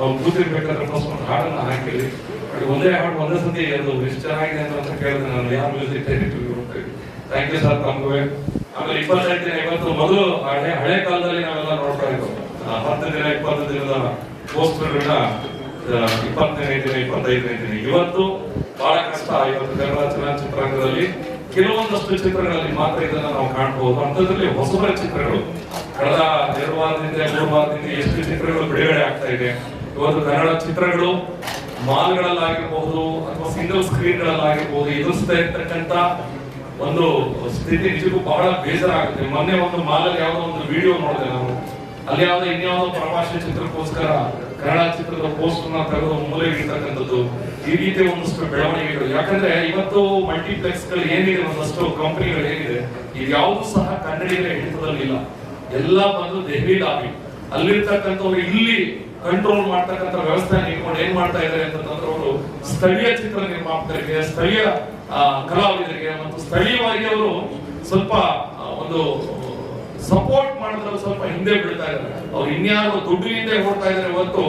ಅವ್ರು ಕೂತಿರ್ಬೇಕಾದ್ರೆ ಒಂದು ಹಾಡನ್ನ ಹಾಕಿರಿ. ಒಂದೇ ಹಾಡು ಒಂದೇ ಸತಿ ಅದು ಎಷ್ಟು ಚೆನ್ನಾಗಿದೆ ಅಂತ ಕೇಳಿದ್ರೆ ನಾನು ಯಾರು ಮ್ಯೂಸಿಕ್ ಥ್ಯಾಂಕ್ ಯು ಸರ್ ತಮಗೂ. ಆಮೇಲೆ ಇಪ್ಪತ್ತೈದು ದಿನ ಇವತ್ತು ಮೊದಲು ಹಳೆ ಹಳೆ ಕಾಲದಲ್ಲಿ ನಾವೆಲ್ಲ ನೋಡ್ತಾ ಇದ್ದೋ ಹತ್ತು ದಿನ, ಇಪ್ಪತ್ತು ದಿನದ ಪೋಸ್ಟರ್ಗಳನ್ನ ಇಪ್ಪತ್ತನೇ ದಿನ, ಇಪ್ಪತ್ತೈದನೇ ದಿನ. ಇವತ್ತು ಬಹಳ ಕಷ್ಟ. ಇವತ್ತು ಕನ್ನಡ ಚಲನಚಿತ್ರರಂಗದಲ್ಲಿ ಕೆಲವೊಂದಷ್ಟು ಚಿತ್ರಗಳಲ್ಲಿ ಮಾತ್ರ ಇದನ್ನ ನಾವು ಕಾಣಬಹುದು ಅಂಥದ್ರಲ್ಲಿ ಹೊಸಬರ ಚಿತ್ರಗಳು. ಕಳೆದ ಎರಡು ವಾರದಿಂದ, ಮೂರು ವಾರದಿಂದ ಎಷ್ಟು ಚಿತ್ರಗಳು ಬಿಡುಗಡೆ ಆಗ್ತಾ ಇದೆ. ಇವತ್ತು ಕನ್ನಡ ಚಿತ್ರಗಳು ಮಾಲ್ಗಳಲ್ಲಾಗಿರಬಹುದು ಅಥವಾ ಸಿಂಗಲ್ ಸ್ಕ್ರೀನ್ಗಳಲ್ಲಾಗಿರ್ಬಹುದು ಎದುರಿಸ್ತಾ ಇರ್ತಕ್ಕಂಥ ಒಂದು ಸ್ಥಿತಿ ನಿಜಕ್ಕೂ ಬಹಳ ಬೇಜಾರಾಗುತ್ತೆ. ಮೊನ್ನೆ ಒಂದು ಮಾಲಲ್ಲಿ ಯಾವುದೋ ಒಂದು ವಿಡಿಯೋ ನೋಡಿದೆ ನಾವು ಅಲ್ಲಿ ಯಾವುದೋ ಇನ್ಯಾವುದೋ ಪ್ರವಾಸಿ ಚಿತ್ರಕ್ಕೋಸ್ಕರ ಕನ್ನಡ ಚಿತ್ರದ ಪೋಸ್ಟ್ನ ತೆಗೆದು ಮೂಲೆ ಇರ್ತಕ್ಕಂಥದ್ದು ಈ ರೀತಿ ಒಂದಷ್ಟು ಬೆಳವಣಿಗೆಗಳು ಯಾಕಂದ್ರೆ ಇವತ್ತು ಮಲ್ಟಿಪ್ಲೆಕ್ಸ್ಗಳು ಏನಿದೆ, ಒಂದಷ್ಟು ಕಂಪನಿಗಳು ಏನಿದೆ ಇದ್ಯಾವುದು ಸಹ ಕನ್ನಡಿಗರ ಹಿಡಿತದಲ್ಲಿ ಇಲ್ಲ ಎಲ್ಲ ಬಂದು ದೆಹಲಿ ಲಾಬಿ ಅಲ್ಲಿರ್ತಕ್ಕಂಥವ್ರು ಇಲ್ಲಿ ಕಂಟ್ರೋಲ್ ಮಾಡ್ತಕ್ಕಂಥ ವ್ಯವಸ್ಥೆ ಇಟ್ಕೊಂಡು ಏನ್ ಮಾಡ್ತಾ ಇದ್ದಾರೆ ಅಂತಂದ್ರೆ ಅವರು ಸ್ಥಳೀಯ ಚಿತ್ರ ನಿರ್ಮಾಪಕರಿಗೆ, ಸ್ಥಳೀಯ ಕಲಾವಿದರಿಗೆ ಮತ್ತು ಸ್ಥಳೀಯವಾಗಿ ಅವರು ಸ್ವಲ್ಪ ಒಂದು ಸಪೋರ್ಟ್ ಮಾಡಿದ್ರೆ ಸ್ವಲ್ಪ ಹಿಂದೆ ಬಿಡ್ತಾ ಇದ್ದಾರೆ. ಅವ್ರು ಇನ್ಯಾರು ದುಡ್ಡಿನಿಂದ ಹೋಗ್ತಾ ಇದ್ದಾರೆ ಹೊರತು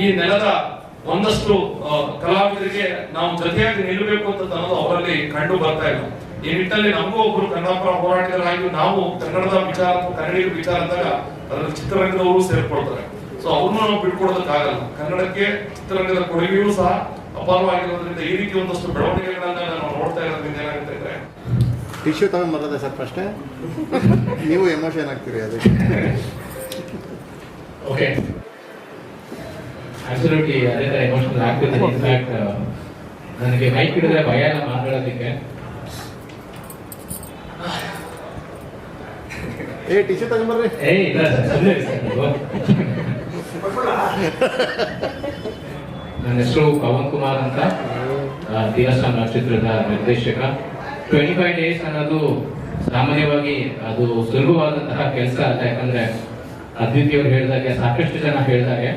ಈ ನೆಲದ ಒಂದಷ್ಟು ಕಲಾವಿದರಿಗೆ ನಾವು ಜೊತೆಯಾಗಿ ನಿಲ್ಲಬೇಕು ಅಂತ ಅನ್ನೋದು ಅವರಲ್ಲಿ ಕಂಡು ಬರ್ತಾ ಇಲ್ಲ. ಈ ನಿಟ್ಟಿನಲ್ಲಿ ನಮಗೂ ಒಬ್ಬರು ಕನ್ನಡಪರ ಹೋರಾಟಗಾರರಾಗಿ ನಾವು ಕನ್ನಡದ ವಿಚಾರ, ಕನ್ನಡಿಗರ ವಿಚಾರ ಅಂದಾಗ ಅದರಲ್ಲಿ ಚಿತ್ರರಂಗದವರು ಸೇರ್ಕೊಳ್ತಾರೆ. ಸೊ ಅವ್ರನ್ನ ನಾವು ಬಿಟ್ಕೊಡೋದಕ್ಕಾಗಲ್ಲ ಕನ್ನಡಕ್ಕೆ ಚಿತ್ರರಂಗದ ಕೊಡುಗೆಯೂ ಸಹ ಅಪಾರವಾಗಿರೋದ್ರಿಂದ ಈ ರೀತಿ ಒಂದಷ್ಟು ಬೆಳವಣಿಗೆಗಳನ್ನ ನಾವು ನೋಡ್ತಾ ಇರೋದ್ರಿಂದ ಏನಾಗುತ್ತೆ ಅಂದ್ರೆ ಟಿಶ್ಯೂ ತಗೊಂಬರೋದೆ ಸರ್ ಫಸ್ಟ್ ನೀವು ಎಮೋಷನ್ ಆಗ್ತೀರಿ ಅದಕ್ಕೆ ಓಕೆ ಅಬ್ಸಲ್ಯೂಟ್ಲಿ ಅದೇ ಎಮೋಷನಲ್ ಆಗ್ತಿದೆ ಇನ್ಫ್ಯಾಕ್ಟ್ ನನಗೆ ಮೈಕ್ ಹಿಡಿದ್ರೆ ಭಯ ಎಲ್ಲ ಮಾತಾಡೋದಕ್ಕೆ. ಏ ಟಿಶ್ಯೂ ತಗೊಂಬರ್ರಿ ಏ ಇಲ್ಲ ಸರ್ ಸುಮ್ಮನೆ ನನ್ನ ಹೆಸರು ಪವನ್ ಕುಮಾರ್ ಅಂತ. ದೇವಸ್ಥಾನ ಚಿತ್ರದ ನಿರ್ದೇಶಕ. ಟ್ವೆಂಟಿ ಫೈವ್ ಡೇಸ್ ಅನ್ನೋದು ಸಾಮಾನ್ಯವಾಗಿ ಅದು ಸುಲಭವಾದಂತಹ ಕೆಲಸ ಅಲ್ಲ. ಯಾಕಂದ್ರೆ ಅದ್ವಿತಿಯವರು ಹೇಳಿದಾಗೆ ಸಾಕಷ್ಟು ಜನ ಹೇಳಿದಾಗೆ.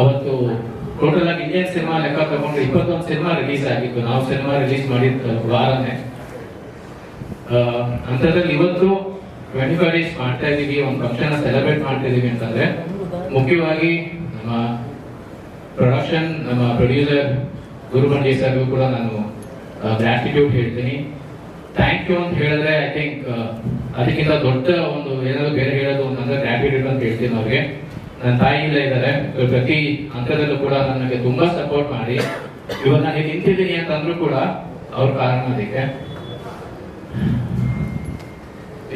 ಅವತ್ತು ಟೋಟಲ್ ಆಗಿ ಇಂಡಿಯನ್ ಸಿನಿಮಾ ಲೆಕ್ಕ ತಗೊಂಡು ಇಪ್ಪತ್ತೊಂದು ಸಿನಿಮಾ ರಿಲೀಸ್ ಆಗಿತ್ತು. ನಾವು ಸಿನಿಮಾ ರಿಲೀಸ್ ಮಾಡಿದ ವಾರನೇ. ಅಂಥದ್ರಲ್ಲಿ ಇವತ್ತು ಟ್ವೆಂಟಿ ಫೈವ್ ಡೇಸ್ ಮಾಡ್ತಾ ಇದೀವಿ. ಒಂದು ಫಂಕ್ಷನ್ ಸೆಲೆಬ್ರೇಟ್ ಮಾಡ್ತಾ ಇದೀವಿ ಅಂತಂದ್ರೆ ಮುಖ್ಯವಾಗಿ ನಮ್ಮ ಪ್ರೊಡಕ್ಷನ್ ನಮ್ಮ ಪ್ರೊಡ್ಯೂಸರ್ ಗುರುಬಂಡಿ ಸರ್ಗೂ ಕೂಡ ನಾನು ಗ್ರಾಟಿಟ್ಯೂಡ್ ಹೇಳ್ತೀನಿ. ಥ್ಯಾಂಕ್ ಯು ಅಂತ ಹೇಳಿದ್ರೆ ಐ ಥಿಂಕ್ ಅದಕ್ಕಿಂತ ದೊಡ್ಡ ಒಂದು ಏನಾದರೂ ಬೇರೆ ಹೇಳೋದು ಅಂತಂದ್ರೆ ಗ್ರಾಟಿಟ್ಯೂಡ್ ಅಂತ ಹೇಳ್ತೀನಿ ಅವ್ರಿಗೆ. ನನ್ನ ತಾಯಿ ಇಲ್ಲ ಇದ್ದಾರೆ. ಪ್ರತಿ ಹಂತದಲ್ಲೂ ಕೂಡ ನನಗೆ ತುಂಬಾ ಸಪೋರ್ಟ್ ಮಾಡಿ. ಇವಾಗ ನಾನು ನಿಂತಿದ್ದೀನಿ ಅಂತಂದ್ರೂ ಕೂಡ ಅವ್ರ ಕಾರಣ ಅದಕ್ಕೆ.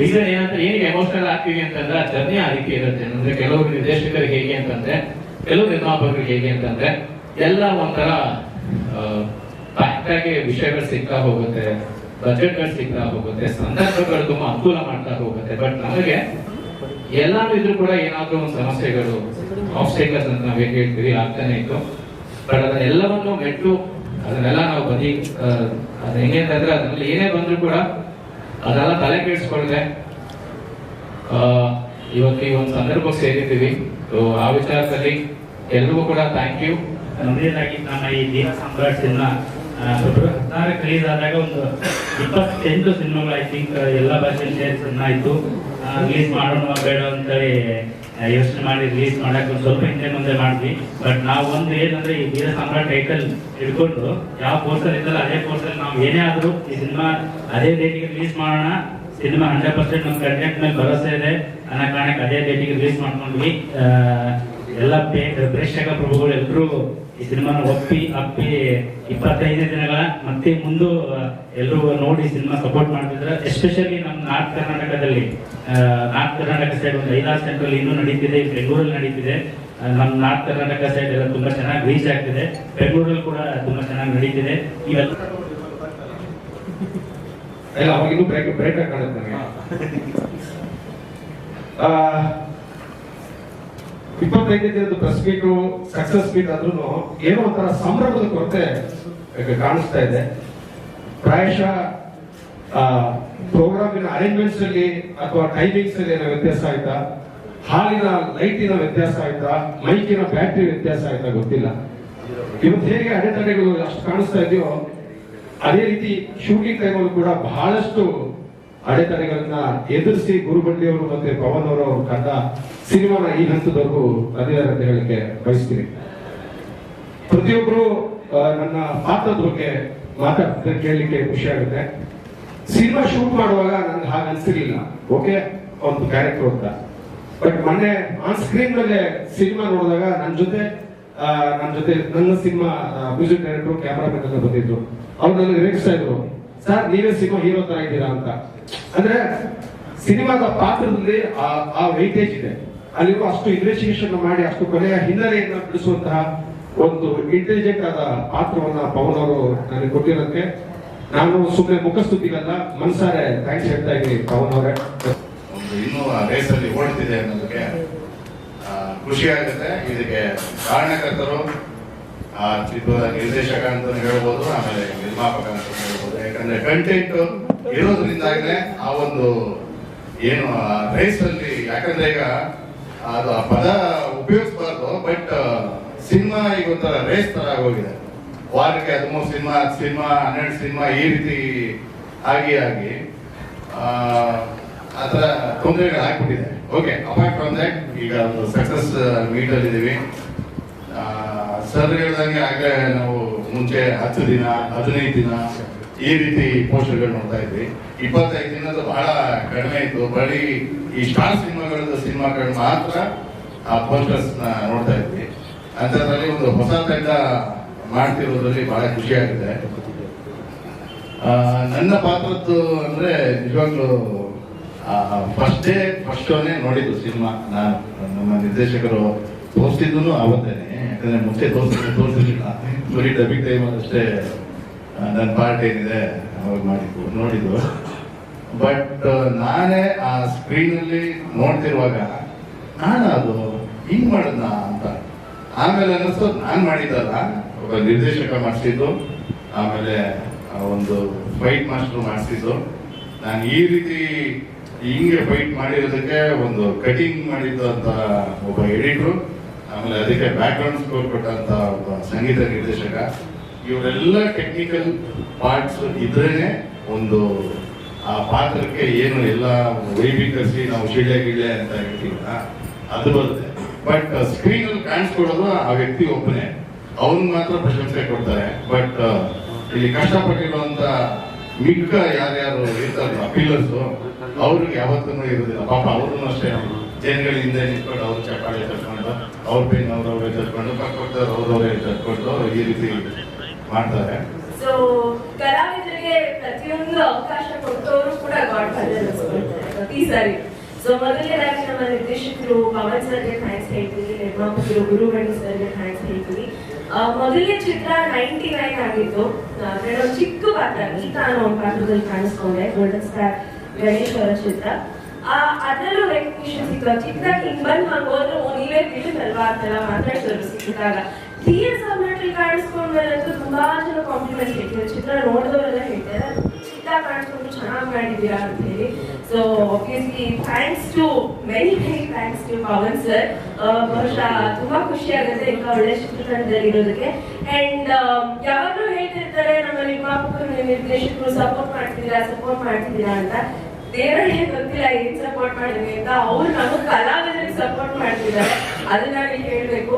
ರೀಸನ್ ಏನಂತ ಹೇಗೆ ಎಮೋಷನಲ್ ಆಗ್ತೀವಿ ಅಂತಂದ್ರೆ ಆ ಜರ್ನಿ ಅದಕ್ಕೆ ರೀತಿ ಇರುತ್ತೆ. ಅಂದ್ರೆ ಕೆಲವರು ನಿರ್ದೇಶಕರಿಗೆ ಹೇಗೆ ಅಂತಂದ್ರೆ, ಕೆಲವು ನಿರ್ಮಾಪಕರಿಗೆ ಹೇಗೆ ಅಂತಂದ್ರೆ, ಎಲ್ಲ ಒಂಥರ ಆಗಿ ವಿಷಯಗಳು ಸಿಗ್ತಾ ಹೋಗುತ್ತೆ ಬಜೆಟ್ಗಳು ಸಿಗ್ತಾ ಹೋಗುತ್ತೆ, ಸಂದರ್ಭಗಳು ತುಂಬಾ ಅನುಕೂಲ ಮಾಡ್ತಾ ಹೋಗುತ್ತೆ. ಬಟ್ ನಮಗೆ ಎಲ್ಲಾನು ಇದ್ರೂ ಕೂಡ ಏನಾದ್ರೂ ಒಂದು ಸಮಸ್ಯೆಗಳು ಆಬ್ಸ್ಟೇಕಲ್ಸ್ ಅಂತ ನಾವ್ ಹೇಗೆ ಹೇಳ್ತೀವಿ, ಆಗ್ತಾನೆ ಇತ್ತು. ಬಟ್ ಅದನ್ನೆಲ್ಲವನ್ನು ಮೆಟ್ಟು, ಅದನ್ನೆಲ್ಲ ನಾವು ಬದಿ ಅದ್ ಹೆಂಗೆ ಅಂತಂದ್ರೆ, ಅದ್ರಲ್ಲಿ ಏನೇ ಬಂದ್ರು ಕೂಡ ಅದೆಲ್ಲ ತಲೆ ಕೆಡಿಸ್ಕೊಳ್ದೆ ಇವತ್ತು ಈ ಒಂದು ಸಂದರ್ಭಕ್ಕೆ ಸೇರಿದ್ದೀವಿ. ಆ ವಿಚಾರದಲ್ಲಿ ಎಲ್ರಿಗೂ ಕೂಡ ಥ್ಯಾಂಕ್ ಯು ಮೊದಲನೇದಾಗಿ ನಮ್ಮ ಈ ದೀನ ಸಾಮ್ರಾಟ್ ಸಿನಿಮಾ ಫೆಬ್ರವರಿ ಹದಿನಾರಕ್ಕೆ ರಿಲೀಸ್ ಆದಾಗ ಒಂದು ಇಪ್ಪತ್ತೆಂಟು ಸಿನಿಮಾಗಳು ಐ ಥಿಂಕ್ ಎಲ್ಲ ಭಾಷೆಯಲ್ಲಿ ಆಯಿತು ರಿಲೀಸ್ ಮಾಡೋಣ ಬೇಡ ಅಂತೇಳಿ ಯೋಚನೆ ಮಾಡಿ ರಿಲೀಸ್ ಮಾಡಕ್ಕೆ ಸ್ವಲ್ಪ ಹಿಂದೆ ಮುಂದೆ ಮಾಡಿದ್ವಿ. ಬಟ್ ನಾವು ಒಂದು ಏನಂದ್ರೆ, ಈ ವೀರ ಸಾಮ್ರಾಟ್ ಟೈಟಲ್ ಹಿಡ್ಕೊಂಡು ಯಾವ ಪೋಸ್ಟರ್ ಇದ್ದಲ್ಲ ಅದೇ ಪೋಸ್ಟರ್ ನಾವು ಏನೇ ಆದ್ರೂ ಈ ಸಿನಿಮಾ ಅದೇ ಡೇಟಿಗೆ ರಿಲೀಸ್ ಮಾಡೋಣ. ಸಿನಿಮಾ ಹಂಡ್ರೆಡ್ ಪರ್ಸೆಂಟ್ ನಮ್ಮ ಕಂಟೆಂಟ್ ಮೇಲೆ ಭರವಸೆ ಇದೆ ಅನ್ನೋ ಕಾರಣಕ್ಕೆ ಅದೇ ಡೇಟಿಗೆ ರಿಲೀಸ್ ಮಾಡ್ಕೊಂಡ್ವಿ. ಎಲ್ಲ ಪ್ರೇಕ್ಷಕ ಪ್ರಭುಗಳು ಎಲ್ಲರೂ ಈ ಸಿನಿಮಾನ ಒಪ್ಪಿ ಅಪ್ಪಿ ಇಪ್ಪತ್ತೈದು ದಿನಗಳ ಮತ್ತೆ ಮುಂದೆ ಎಲ್ಲರೂ ನೋಡಿ ಸಿನಿಮಾ ಸಪೋರ್ಟ್ ಮಾಡ್ತಿದ್ರೆ ಎಸ್ಪೆಷಲಿ ನಮ್ಮ ನಾರ್ತ್ ಕರ್ನಾಟಕದಲ್ಲಿ ನಾರ್ತ್ ಕರ್ನಾಟಕ ಸೈಡ್ ಒಂದು ಐದಾರು ಸೆಂಟ್ರಲ್ಲಿ ಇನ್ನೂ ನಡೀತಿದೆ ಬೆಂಗಳೂರಲ್ಲಿ ನಡೀತಿದೆ. ನಮ್ಮ ನಾರ್ತ್ ಕರ್ನಾಟಕ ಸೈಡ್ ಎಲ್ಲ ತುಂಬಾ ಚೆನ್ನಾಗಿ ರೀಚ್ ಆಗ್ತಿದೆ. ಬೆಂಗಳೂರಲ್ಲಿ ಕೂಡ ತುಂಬಾ ಚೆನ್ನಾಗಿ ನಡೀತಿದೆ. ಇವೆಲ್ಲ ಇಲ್ಲ ಅವಾಗ ಇನ್ನೂ ಬ್ರೇಕ್ ಬ್ರೇಕ್ ಕಾಣುತ್ತೆ ನನಗೆ ಆ, ಇಪ್ಪತ್ತೈದನೇ ದಿನದ ಪ್ರೆಸ್ ಮೀಟು ಸಕ್ಸಸ್ ಮೀಟ್ ಆದ್ರೂ ಏನೋ ಒಂಥರ ಸಂಭ್ರಮದ ಕೊರತೆ ಕಾಣಿಸ್ತಾ ಇದೆ. ಪ್ರಾಯಶಃ ಪ್ರೋಗ್ರಾಮಿನ ಅರೇಂಜ್ಮೆಂಟ್ಸ್ ಅಲ್ಲಿ ಅಥವಾ ಟೈಮಿಂಗ್ಸ್ ಅಲ್ಲಿ ಏನೋ ವ್ಯತ್ಯಾಸ ಆಯ್ತಾ? ಹಾಲಿನ ಲೈಟಿನ ವ್ಯತ್ಯಾಸ ಆಯ್ತಾ? ಮೈಕಿನ ಬ್ಯಾಟ್ರಿ ವ್ಯತ್ಯಾಸ ಆಯ್ತಾ? ಗೊತ್ತಿಲ್ಲ. ಇವತ್ತು ಹೇಗೆ ಅಡೆತಡೆಗಳು ಅಷ್ಟು ಕಾಣಿಸ್ತಾ ಇದೆಯೋ, ಅದೇ ರೀತಿ ಶೂಟಿಂಗ್ ಟೈಮಲ್ಲಿ ಕೂಡ ಬಹಳಷ್ಟು ಅಡೆತಡೆಗಳನ್ನ ಎದುರಿಸಿ ಗುರುಬಂಡಿಯವರು ಮತ್ತೆ ಪವನ್ ಅವರು ಅವರು ಕಂಡ ಸಿನಿಮಾನ ಈ ಹಂತದವರೆಗೂ ಬಂದಿದ್ದಾರೆ ಅಂತ ಹೇಳಲಿಕ್ಕೆ ಬಯಸ್ತೀನಿ ಪ್ರತಿಯೊಬ್ಬರು ನನ್ನ ಪಾತ್ರದ ಬಗ್ಗೆ ಮಾತಾಡ್ತಿದ್ರೆ ಕೇಳಲಿಕ್ಕೆ ಖುಷಿ ಆಗುತ್ತೆ. ಸಿನಿಮಾ ಶೂಟ್ ಮಾಡುವಾಗ ನನ್ಗೆ ಹಾಗೆ ಅನ್ಸಿರ್ಲಿಲ್ಲ. ಓಕೆ, ಒಂದು ಕ್ಯಾರೆಕ್ಟರ್ ಅಂತ. ಬಟ್ ಮೊನ್ನೆ ಆನ್ ಸ್ಕ್ರೀನ್ ಮೇಲೆ ಸಿನಿಮಾ ನೋಡಿದಾಗ ನನ್ನ ಜೊತೆ ನನ್ನ ಜೊತೆ, ನನ್ನ ಸಿನಿಮಾ ಮ್ಯೂಸಿಕ್ ಡೈರೆಕ್ಟರ್, ಕ್ಯಾಮ್ರಾಮನ್ ಎಲ್ಲ ಬಂದಿದ್ರು. ಅವ್ರು ನನಗೆ ರೇಗಿಸ್ತಾ ಇದ್ರು. ಸರ್, ನೀವೇ ಸಿನಿಮಾ ಹೀರೋ ತರ ಇದ್ದೀರಾ ಅಂತ. ಅಂದ್ರೆ, ಸಿನಿಮಾದ ಪಾತ್ರದಲ್ಲಿ ಆ ವೈಟೇಜ್ ಇದೆ. ಅಲ್ಲಿಗೂ ಅಷ್ಟು ಇನ್ವೆಸ್ಟಿಗೇಷನ್ ಮಾಡಿ, ಅಷ್ಟು ಕೊನೆಯ ಹಿನ್ನೆಲೆಯನ್ನು ಬಿಡಿಸುವಂತಹ ಒಂದು ಇಂಟೆಲಿಜೆಂಟ್ ಆದ ಪಾತ್ರವನ್ನ ಪವನ್ ಅವರು ನನಗೆ ಕೊಟ್ಟಿರೋದಕ್ಕೆ ನಾನು ಸುಮ್ಮನೆ ಮುಖಸ್ತುತಿಗಲ್ಲ, ಮನ್ಸಾರೆ ಥ್ಯಾಂಕ್ಸ್ ಹೇಳ್ತಾ ಇದ್ದೀನಿ ಪವನ್ ಅವರೇ. ಒಂದು ಇನ್ನೂ ರೇಸಲ್ಲಿ ಓಡ್ತಿದೆ ಅನ್ನೋದಕ್ಕೆ ಖುಷಿಯಾಗುತ್ತೆ ಇದಕ್ಕೆ ಕಾರಣಕರ್ತರು ಆ ಚಿತ್ರದ ನಿರ್ದೇಶಕ ಅಂತ ಹೇಳ್ಬೋದು ಆಮೇಲೆ ನಿರ್ಮಾಪಕ ಅಂತ ಹೇಳ್ಬೋದು. ಯಾಕಂದ್ರೆ ಕಂಟೆಂಟ್ ಇರೋದ್ರಿಂದಾಗಲೇ ಆ ಒಂದು ಏನು ಆ ರೇಸಲ್ಲಿ ಯಾಕಂದ್ರೆ ಈಗ ಅದು ಆ ಪದ ಉಪಯೋಗಿಸಬಾರ್ದು ಬಟ್ ಸಿನಿಮಾ ಈಗ ಒಂಥರ ರೇಸ್ ತರ ಆಗೋಗಿದೆ. ವಾರಕ್ಕೆ ಹದಿಮೂರು ಸಿನಿಮಾ ಸಿನಿಮಾ ಹನ್ನೆರಡು ಸಿನಿಮಾ ಈ ರೀತಿ ಆಗಿ ಆಗಿ ಆ, ಥರ ತೊಂದರೆಗಳು ಆಗ್ಬಿಟ್ಟಿದೆ. ಓಕೆ ಅಪಾರ್ಟ್ ಫ್ರಮ್ ದಟ್ ಈಗ ಒಂದು ಸಕ್ಸಸ್ ಮೀಟ್ ಅಲ್ಲಿ ಇದೀವಿ ಸರ್ ಹೇಳ್ದಂಗೆ ಆಗ ನಾವು ಮುಂಚೆ ಹತ್ತು ದಿನ, ಹದಿನೈದು ದಿನ ಈ ರೀತಿ ಪೋಸ್ಟರ್ಗಳು ನೋಡ್ತಾ ಇದ್ವಿ. ಇಪ್ಪತ್ತೈದು ದಿನದ ಬಹಳ ಕಡಿಮೆ ಇತ್ತು. ಬರೀ ಈ ಸ್ಟಾರ್ ಸಿನಿಮಾಗಳದ್ದು ಸಿನಿಮಾಗಳು ಮಾತ್ರ ಆ ಪೋಸ್ಟರ್ಸ್ ನೋಡ್ತಾ ಇದ್ವಿ. ಅಂತದ್ರಲ್ಲಿ ಒಂದು ಹೊಸ ತಂಡ ಮಾಡ್ತಿರೋದ್ರಲ್ಲಿ ಬಹಳ ಖುಷಿ ಆಗಿದೆ ನನ್ನ ಪಾತ್ರದ್ದು ಅಂದ್ರೆ ನಿಜವಾಗ್ಲೂ ಫಸ್ಟ್ ಡೇ ಫಸ್ಟ್ ಶೋನೇ ನೋಡಿದ್ದು ಸಿನಿಮಾ. ನಾನು, ನಮ್ಮ ನಿರ್ದೇಶಕರು ತೋರಿಸಿದ್ದು ಅವತ್ತೇನೆ ಯಾಕಂದ್ರೆ ಮುಂಚೆ ತೋರಿಸಿಲ್ಲ ತೋರಿಸಿರ್ಲಿಲ್ಲ ಬರೀ ಡಬ್ಬಿಂಗ್ ಟೈಮ್ ಅಷ್ಟೇ ನನ್ನ ಪಾರ್ಟ್ ಏನಿದೆ, ಅವಾಗ ಮಾಡಿದ್ದು, ನೋಡಿದ್ದು. ಬಟ್ ನಾನೇ ಆ ಸ್ಕ್ರೀನ್ ಅಲ್ಲಿ ನೋಡ್ತಿರುವಾಗ, ನಾನು ಅದು? ಹಿಂಗೆ ಮಾಡಿದ್ನ? ಅಂತ. ಆಮೇಲೆ ಅನ್ನಿಸ್ತು, ನಾನು ಮಾಡಿದ್ದಲ್ಲ. ಒಬ್ಬ ನಿರ್ದೇಶಕ ಮಾಡಿಸಿದ್ದು, ಆಮೇಲೆ ಒಂದು ಫೈಟ್ ಮಾಸ್ಟರ್ ಮಾಡಿಸಿದ್ದು. ನಾನು ಈ ರೀತಿ ಹಿಂಗೆ ಫೈಟ್ ಮಾಡಿರೋದಕ್ಕೆ ಒಂದು ಕಟಿಂಗ್ ಮಾಡಿದ್ದು ಅಂತ ಒಬ್ಬ ಎಡಿಟ್ರು ಆಮೇಲೆ ಅದಕ್ಕೆ ಬ್ಯಾಕ್ ಗ್ರೌಂಡ್ ಸ್ಕೋರ್ ಕೊಟ್ಟಂತ ಒಬ್ಬ ಸಂಗೀತ ನಿರ್ದೇಶಕ, ಇವರೆಲ್ಲ ಟೆಕ್ನಿಕಲ್ ಪಾರ್ಟ್ಸ್ ಇದ್ರೇನೆ ಒಂದು, ಆ ಪಾತ್ರಕ್ಕೆ ಏನು ಎಲ್ಲ ವೈಭೀಕರಿಸಿ ನಾವು ಶಿಳ್ಳೆ ಗಿಳ್ಳೆ ಅಂತ ಹೇಳ್ತೀವಲ್ಲ, ಅದು ಬರುತ್ತೆ. ಬಟ್ ಸ್ಕ್ರೀನ್ ಅಲ್ಲಿ ಕಾಣಿಸ್ಕೊಡೋದು ಆ ವ್ಯಕ್ತಿ ಒಬ್ಬನೇ. ಅವನ್ ಮಾತ್ರ ಪ್ರಶಂಸೆ ಕೊಡ್ತಾರೆ. ಬಟ್ ಇಲ್ಲಿ ಕಷ್ಟಪಟ್ಟಿರುವಂತ ಮಿಕ್ಕ ಯಾರ್ಯಾರು ಇರ್ತಾರಲ್ಲ ಅಪೀಲರ್ಸ್ ಅವ್ರಿಗೆ ಯಾವತ್ತೂ ಇರೋದಿಲ್ಲ. ಪಾಪ ಅವ್ರು ಅಷ್ಟೇ. ಜನಗಳಿಂದ ನಿಂತ್ಕೊಂಡು ಅವ್ರು ಚಪ್ಪಾಳೆ ತರ್ಕೊಂಡು, ಅವ್ರ ಪೇನ್ ಅವ್ರವ್ರೆ ತರ್ಕೊಂಡು ಪಕ್ಕದವ್ರು ಅವ್ರವ್ರೆ ತರ್ಕೊಂಡು ಈ ರೀತಿ ಮಾಡ್ತಾರೆ. ಕಲಾವಿದರಿಗೆ ಪ್ರತಿಯೊಂದು ಅವಕಾಶ ಕೊಟ್ಟವರು ಕೂಡ ಗಾಡ್ ಫಾದರ್ ಸಾರಿ. ಸೊ ಮೊದಲನೇದಾಗಿ ನಮ್ಮ ನಿರ್ದೇಶಕರು ಪವನ್ ಸರ್ಗೆ ಥ್ಯಾಂಕ್ಸ್ ಹೇಳ್ತೀವಿ, ನಿರ್ಮಾಪಕರು ಗುರುಮಣಿ ಸರ್ಗೆ ಥ್ಯಾಂಕ್ಸ್ ಹೇಳ್ತೀವಿ. ಮೊದಲನೇ ಚಿತ್ರ ನೈಂಟಿ ನೈನ್ ಆಗಿತ್ತು ಒಂದು ಚಿಕ್ಕ ಪಾತ್ರ ಚಿತ್ರ ಅನ್ನೋ ಒಂದು ಪಾತ್ರದಲ್ಲಿ ಕಾಣಿಸ್ಕೊಂಡೆ ಗೋಲ್ಡನ್ ಸ್ಟಾರ್ ಗಣೇಶ್ ಅವರ ಚಿತ್ರ. ಅದರಲ್ಲೂ ರೆಕಗ್ನಿಷನ್ ಸಿಕ್ಕ ಚಿತ್ರ ಹಿಂಗ್ ಬಂದ್ ಹೋದ್ರು ನೀವೇ ತಿಳಿದಲ್ವಾ ಅಂತೆಲ್ಲ ಮಾತಾಡ್ತಾರೆ ಸಿಕ್ಕಿದಾಗ. ಟಿ ಎಸ್ ಅಮ್ಮಟ್ಲಿ ಕಾಣಿಸ್ಕೊಂಡ್ಮೇಲಂತೂ ತುಂಬಾ ಜನ ಕಾಂಪ್ಲಿಮೆಂಟ್ ಹೇಳ್ತಾರೆ ಚಿತ್ರ ನೋಡಿದವರೆಲ್ಲ ಹೇಳ್ತಾರೆ ಚಿತ್ರ ಕಾಣಿಸ್ಕೊಂಡು ಚೆನ್ನಾಗಿ ಮಾಡಿದ್ದೀರಾ ಅಂತ ಹೇಳಿ so obviously thanks to very many thanks to Pavan sir ಬಹುಶಃ ತುಂಬಾ ಖುಷಿ ಆಗುತ್ತೆ ಇಂಥ ಒಳ್ಳೆ ಚಿತ್ರತಂಡದಲ್ಲಿ ಇರೋದಕ್ಕೆ. ಅಂಡ್ ಯಾವಾಗಲೂ ಹೇಳ್ತಿರ್ತಾರೆ, ನಮ್ಮ ನಿರ್ಮಾಪಕರು ನಿರ್ದೇಶಕರು ಸಪೋರ್ಟ್ ಮಾಡ್ತಿದ್ದೀರಾ ಸಪೋರ್ಟ್ ಮಾಡ್ತಿದ್ದೀರಾ ಅಂತ. ದೇವರಿಗೆ ಗೊತ್ತಿಲ್ಲ, ಏನ್ ಸಪೋರ್ಟ್ ಮಾಡಿದ್ವಿ ಅಂತ ಅವ್ರು ನಮಗ್ ಕಲಾವಿದರಿಗೆ ಸಪೋರ್ಟ್ ಮಾಡ್ತಿದ್ದಾರೆ. ಅದನ್ನ ನಾವು ಹೇಳ್ಬೇಕು.